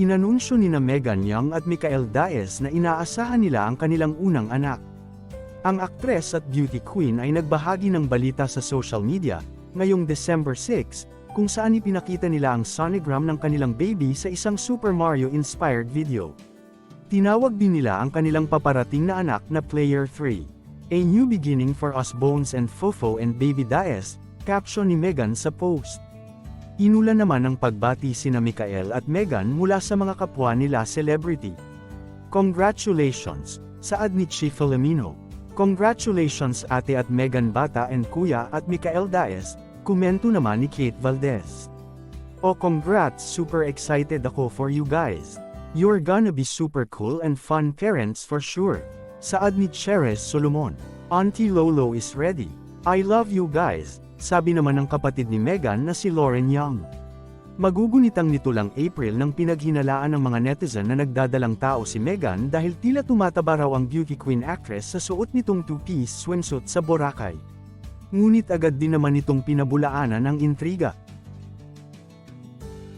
Inanunsyo ni na Megan Young at Michael Diaz na inaasahan nila ang kanilang unang anak. Ang aktres at beauty queen ay nagbahagi ng balita sa social media, ngayong December 6, kung saan ipinakita nila ang sonogram ng kanilang baby sa isang Super Mario-inspired video. Tinawag din nila ang kanilang paparating na anak na Player 3. A new beginning for us Bones and Fofo and Baby Diaz, caption ni Megan sa post. Inula naman ang pagbati sina Mikael at Megan mula sa mga kapwa nila celebrity. Congratulations, saad ni Chi Filomeno. Congratulations ate at Megan Bata and kuya at Mikael Diaz, komento naman ni Kate Valdez. Oh congrats super excited ako for you guys. You're gonna be super cool and fun parents for sure. Saad ni Cheres Solomon. Auntie Lolo is ready. I love you guys, sabi naman ng kapatid ni Megan na si Lauren Young. Magugunitang nito lang April nang pinaghinalaan ng mga netizen na nagdadalang tao si Megan dahil tila tumataba raw ang beauty queen actress sa suot nitong two-piece swimsuit sa Boracay. Ngunit agad din naman itong pinabulaanan ng intriga.